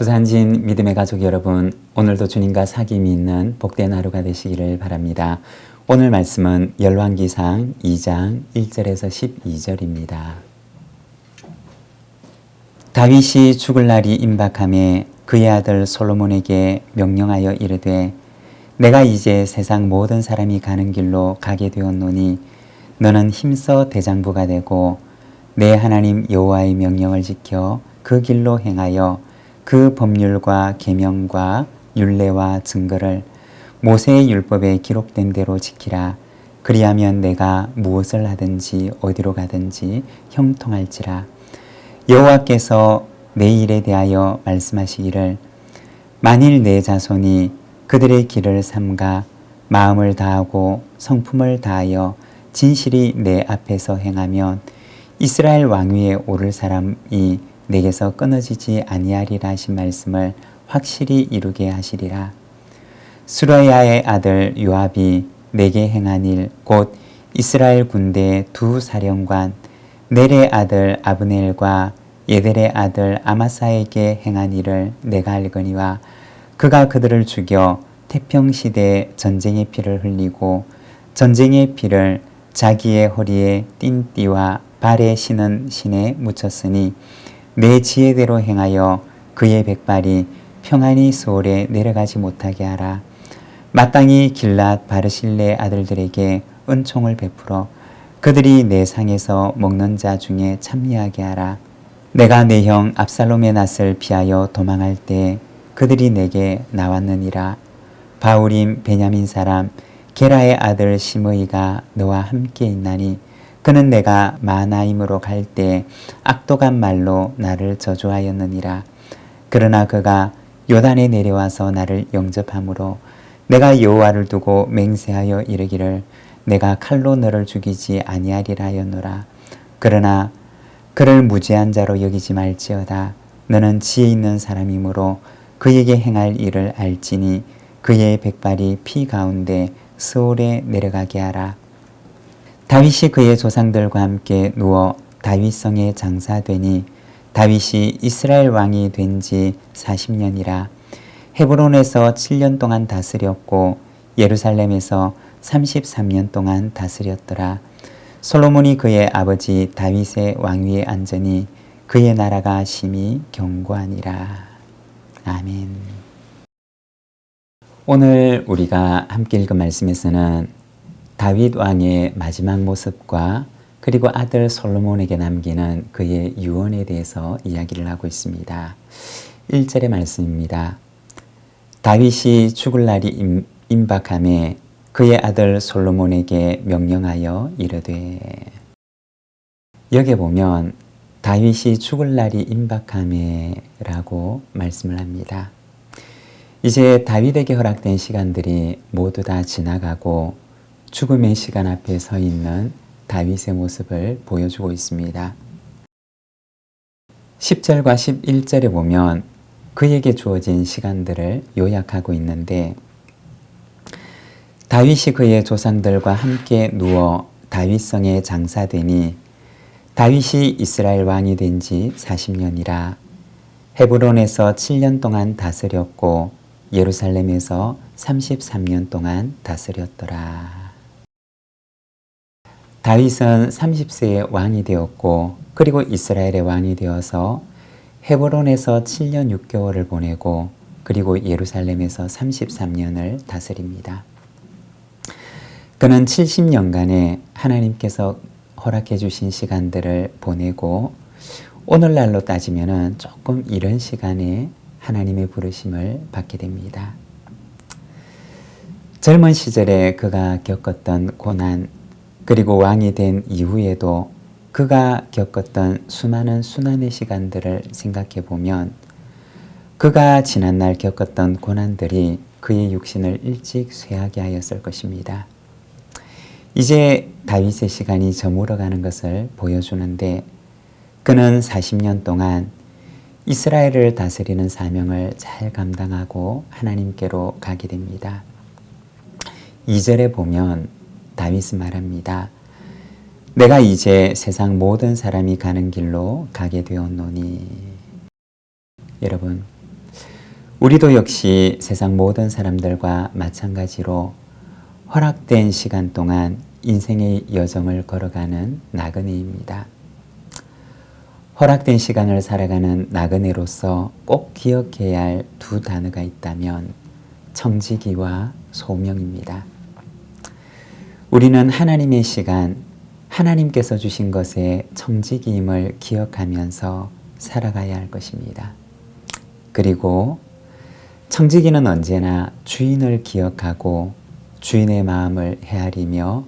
부산진 믿음의 가족 여러분, 오늘도 주님과 사귐이 있는 복된 하루가 되시기를 바랍니다. 오늘 말씀은 열왕기상 2장 1절에서 12절입니다. 다윗이 죽을 날이 임박함에 그의 아들 솔로몬에게 명령하여 이르되 내가 이제 세상 모든 사람이 가는 길로 가게 되었노니 너는 힘써 대장부가 되고 내 하나님 여호와의 명령을 지켜 그 길로 행하여 그 법률과 계명과 율례와 증거를 모세의 율법에 기록된 대로 지키라. 그리하면 내가 무엇을 하든지 어디로 가든지 형통할지라. 여호와께서 내 일에 대하여 말씀하시기를 만일 내 자손이 그들의 길을 삼가 마음을 다하고 성품을 다하여 진실이 내 앞에서 행하면 이스라엘 왕위에 오를 사람이 내게서 끊어지지 아니하리라 하신 말씀을 확실히 이루게 하시리라. 수라야의 아들 요압이 내게 행한 일 곧 이스라엘 군대의 두 사령관 넬의 아들 아브넬과 예델의 아들 아마사에게 행한 일을 내가 알거니와 그가 그들을 죽여 태평 시대에 전쟁의 피를 흘리고 전쟁의 피를 자기의 허리에 띵띠와 발에 신은 신에 묻혔으니 내 지혜대로 행하여 그의 백발이 평안히 소홀에 내려가지 못하게 하라. 마땅히 길랏 바르실레 아들들에게 은총을 베풀어 그들이 내 상에서 먹는 자 중에 참여하게 하라. 내가 내 형 압살롬의 낯을 피하여 도망할 때 그들이 내게 나왔느니라. 바울임 베냐민 사람 게라의 아들 시므이가 너와 함께 있나니 그는 내가 마나임으로 갈 때 악독한 말로 나를 저주하였느니라. 그러나 그가 요단에 내려와서 나를 영접함으로 내가 여호와를 두고 맹세하여 이르기를 내가 칼로 너를 죽이지 아니하리라 하였노라. 그러나 그를 무죄한 자로 여기지 말지어다. 너는 지혜 있는 사람이므로 그에게 행할 일을 알지니 그의 백발이 피 가운데 스올에 내려가게 하라. 다윗이 그의 조상들과 함께 누워 다윗성에 장사되니 다윗이 이스라엘 왕이 된 지 40년이라 헤브론에서 7년 동안 다스렸고 예루살렘에서 33년 동안 다스렸더라. 솔로몬이 그의 아버지 다윗의 왕위에 앉으니 그의 나라가 심히 견고하니라. 아멘. 오늘 우리가 함께 읽은 말씀에서는 다윗 왕의 마지막 모습과 그리고 아들 솔로몬에게 남기는 그의 유언에 대해서 이야기를 하고 있습니다. 1절의 말씀입니다. 다윗이 죽을 날이 임박함에 그의 아들 솔로몬에게 명령하여 이르되 여기 보면 다윗이 죽을 날이 임박함에라고 말씀을 합니다. 이제 다윗에게 허락된 시간들이 모두 다 지나가고 죽음의 시간 앞에 서 있는 다윗의 모습을 보여주고 있습니다. 10절과 11절에 보면 그에게 주어진 시간들을 요약하고 있는데 다윗이 그의 조상들과 함께 누워 다윗성에 장사되니 다윗이 이스라엘 왕이 된 지 40년이라 헤브론에서 7년 동안 다스렸고 예루살렘에서 33년 동안 다스렸더라. 다윗은 30세에 왕이 되었고 그리고 이스라엘의 왕이 되어서 헤브론에서 7년 6개월을 보내고 그리고 예루살렘에서 33년을 다스립니다. 그는 70년간의 하나님께서 허락해 주신 시간들을 보내고 오늘날로 따지면 조금 이런 시간에 하나님의 부르심을 받게 됩니다. 젊은 시절에 그가 겪었던 고난, 그리고 왕이 된 이후에도 그가 겪었던 수많은 순환의 시간들을 생각해 보면 그가 지난날 겪었던 고난들이 그의 육신을 일찍 쇠하게 하였을 것입니다. 이제 다윗의 시간이 저물어 가는 것을 보여주는데 그는 40년 동안 이스라엘을 다스리는 사명을 잘 감당하고 하나님께로 가게 됩니다. 2절에 보면 다윗은 말합니다. 내가 이제 세상 모든 사람이 가는 길로 가게 되었노니. 여러분, 우리도 역시 세상 모든 사람들과 마찬가지로 허락된 시간 동안 인생의 여정을 걸어가는 나그네입니다. 허락된 시간을 살아가는 나그네로서 꼭 기억해야 할 두 단어가 있다면 청지기와 소명입니다. 우리는 하나님의 시간, 하나님께서 주신 것의 청지기임을 기억하면서 살아가야 할 것입니다. 그리고 청지기는 언제나 주인을 기억하고 주인의 마음을 헤아리며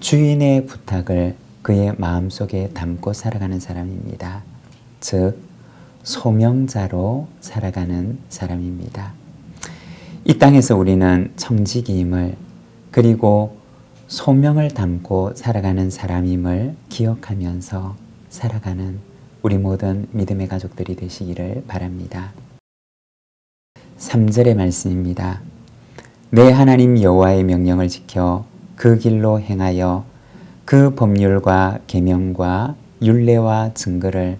주인의 부탁을 그의 마음속에 담고 살아가는 사람입니다. 즉, 소명자로 살아가는 사람입니다. 이 땅에서 우리는 청지기임을 그리고 소명을 담고 살아가는 사람임을 기억하면서 살아가는 우리 모든 믿음의 가족들이 되시기를 바랍니다. 3절의 말씀입니다. 내 하나님 여호와의 명령을 지켜 그 길로 행하여 그 법률과 계명과 율례와 증거를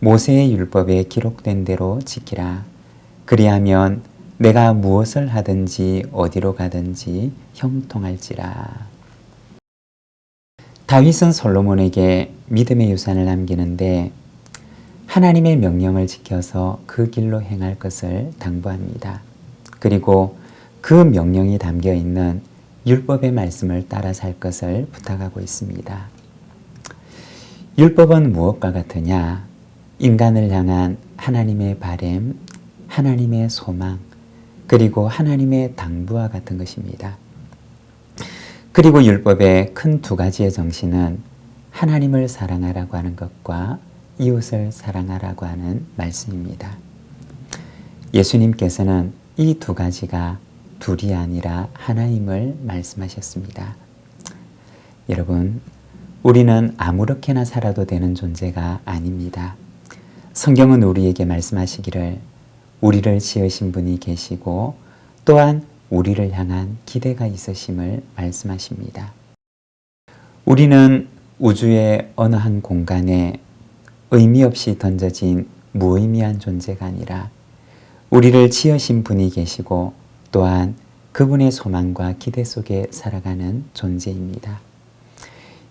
모세의 율법에 기록된 대로 지키라. 그리하면 내가 무엇을 하든지 어디로 가든지 형통할지라. 다윗은 솔로몬에게 믿음의 유산을 남기는데 하나님의 명령을 지켜서 그 길로 행할 것을 당부합니다. 그리고 그 명령이 담겨 있는 율법의 말씀을 따라 살 것을 부탁하고 있습니다. 율법은 무엇과 같으냐? 인간을 향한 하나님의 바램, 하나님의 소망, 그리고 하나님의 당부와 같은 것입니다. 그리고 율법의 큰 두 가지의 정신은 하나님을 사랑하라고 하는 것과 이웃을 사랑하라고 하는 말씀입니다. 예수님께서는 이 두 가지가 둘이 아니라 하나임을 말씀하셨습니다. 여러분, 우리는 아무렇게나 살아도 되는 존재가 아닙니다. 성경은 우리에게 말씀하시기를 우리를 지으신 분이 계시고 또한 우리를 향한 기대가 있으심을 말씀하십니다. 우리는 우주의 어느 한 공간에 의미 없이 던져진 무의미한 존재가 아니라 우리를 지으신 분이 계시고 또한 그분의 소망과 기대 속에 살아가는 존재입니다.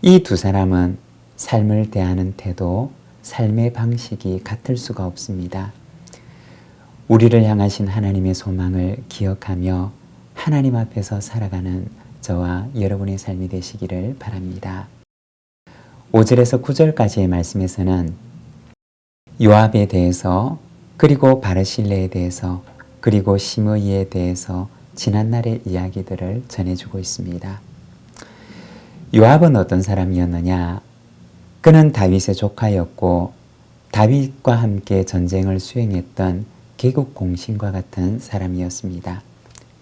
이 두 사람은 삶을 대하는 태도, 삶의 방식이 같을 수가 없습니다. 우리를 향하신 하나님의 소망을 기억하며 하나님 앞에서 살아가는 저와 여러분의 삶이 되시기를 바랍니다. 5절에서 9절까지의 말씀에서는 요압에 대해서 그리고 바르실레에 대해서 그리고 시므이에 대해서 지난날의 이야기들을 전해주고 있습니다. 요압은 어떤 사람이었느냐? 그는 다윗의 조카였고 다윗과 함께 전쟁을 수행했던 개국 공신과 같은 사람이었습니다.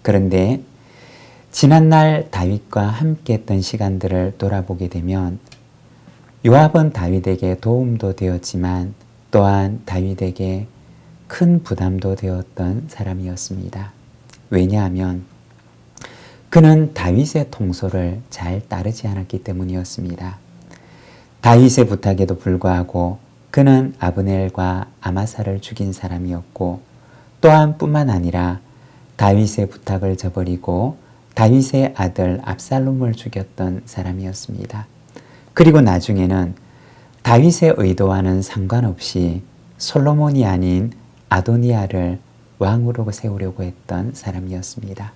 그런데 지난날 다윗과 함께 했던 시간들을 돌아보게 되면 요압은 다윗에게 도움도 되었지만 또한 다윗에게 큰 부담도 되었던 사람이었습니다. 왜냐하면 그는 다윗의 통솔을 잘 따르지 않았기 때문이었습니다. 다윗의 부탁에도 불구하고 그는 아브넬과 아마사를 죽인 사람이었고 또한 뿐만 아니라 다윗의 부탁을 저버리고 다윗의 아들 압살롬을 죽였던 사람이었습니다. 그리고 나중에는 다윗의 의도와는 상관없이 솔로몬이 아닌 아도니아를 왕으로 세우려고 했던 사람이었습니다.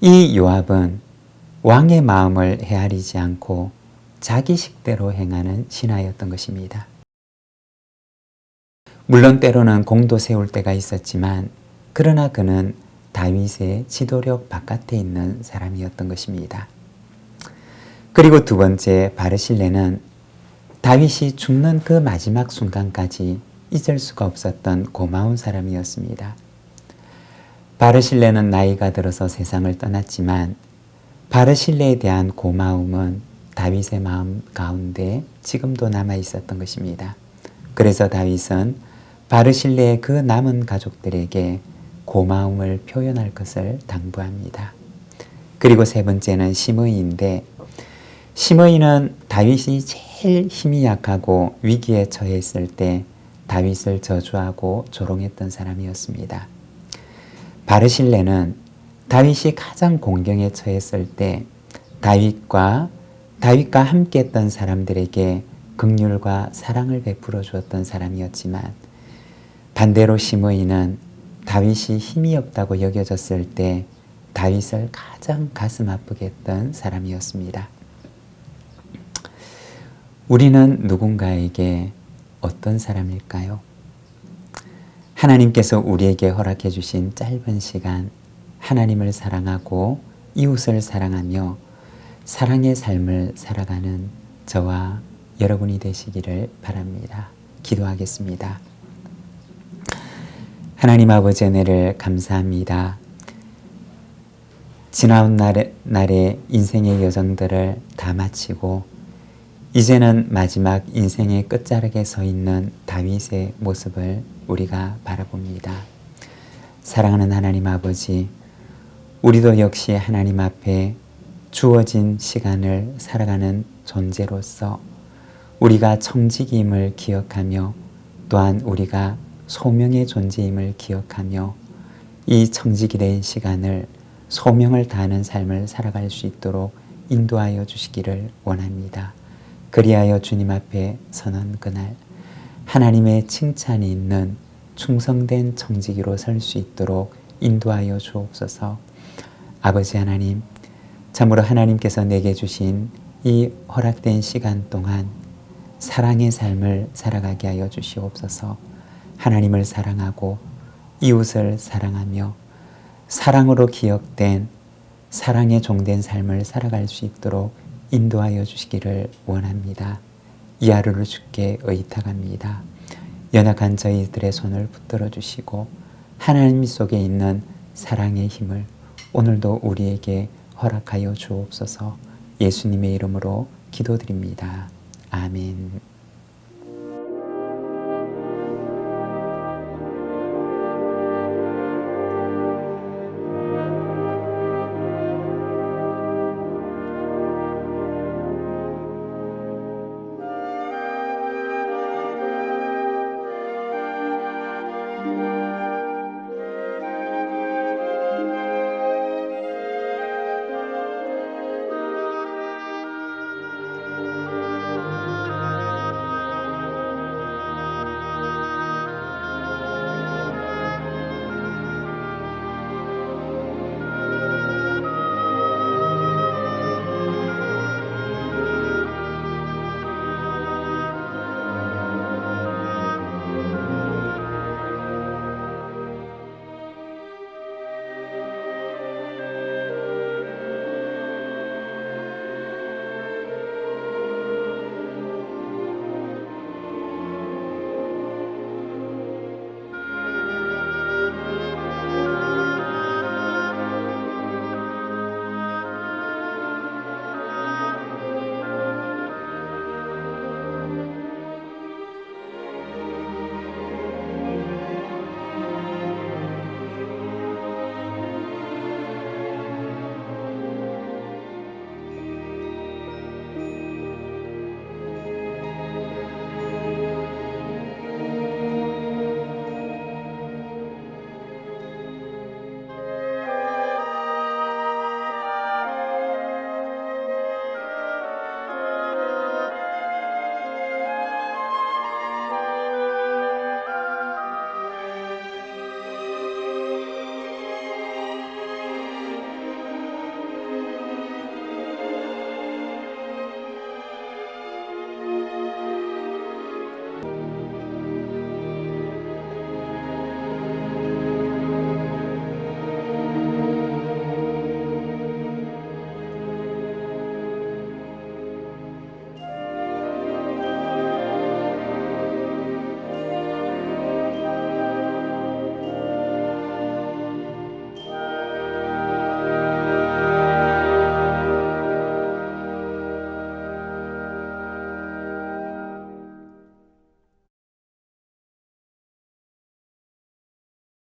이 요압은 왕의 마음을 헤아리지 않고 자기 식대로 행하는 신하였던 것입니다. 물론 때로는 공도 세울 때가 있었지만 그러나 그는 다윗의 지도력 바깥에 있는 사람이었던 것입니다. 그리고 두 번째 바르실레는 다윗이 죽는 그 마지막 순간까지 잊을 수가 없었던 고마운 사람이었습니다. 바르실레는 나이가 들어서 세상을 떠났지만 바르실레에 대한 고마움은 다윗의 마음 가운데 지금도 남아 있었던 것입니다. 그래서 다윗은 바르실레의 그 남은 가족들에게 고마움을 표현할 것을 당부합니다. 그리고 세 번째는 시므이인데 시므이는 다윗이 제일 힘이 약하고 위기에 처했을 때 다윗을 저주하고 조롱했던 사람이었습니다. 바르실레는 다윗이 가장 공경에 처했을 때 다윗과 다윗과 함께 했던 사람들에게 긍휼과 사랑을 베풀어 주었던 사람이었지만 반대로 시므이는 다윗이 힘이 없다고 여겨졌을 때 다윗을 가장 가슴 아프게 했던 사람이었습니다. 우리는 누군가에게 어떤 사람일까요? 하나님께서 우리에게 허락해 주신 짧은 시간 하나님을 사랑하고 이웃을 사랑하며 사랑의 삶을 살아가는 저와 여러분이 되시기를 바랍니다. 기도하겠습니다. 하나님 아버지 은혜를 감사합니다. 지나온 날의, 날의 인생의 여정들을 다 마치고 이제는 마지막 인생의 끝자락에 서 있는 다윗의 모습을 우리가 바라봅니다. 사랑하는 하나님 아버지, 우리도 역시 하나님 앞에 주어진 시간을 살아가는 존재로서 우리가 청직임을 기억하며 또한 우리가 소명의 존재임을 기억하며 이 청직이 된 시간을 소명을 다하는 삶을 살아갈 수 있도록 인도하여 주시기를 원합니다. 그리하여 주님 앞에 서는 그날 하나님의 칭찬이 있는 충성된 청지기로 설 수 있도록 인도하여 주옵소서. 아버지 하나님, 참으로 하나님께서 내게 주신 이 허락된 시간 동안 사랑의 삶을 살아가게 하여 주시옵소서. 하나님을 사랑하고 이웃을 사랑하며 사랑으로 기억된 사랑의 종된 삶을 살아갈 수 있도록 인도하여 주시기를 원합니다. 이 하루를 주께 의탁합니다. 연약한 저희들의 손을 붙들어 주시고 하나님 속에 있는 사랑의 힘을 오늘도 우리에게 허락하여 주옵소서 예수님의 이름으로 기도드립니다. 아멘.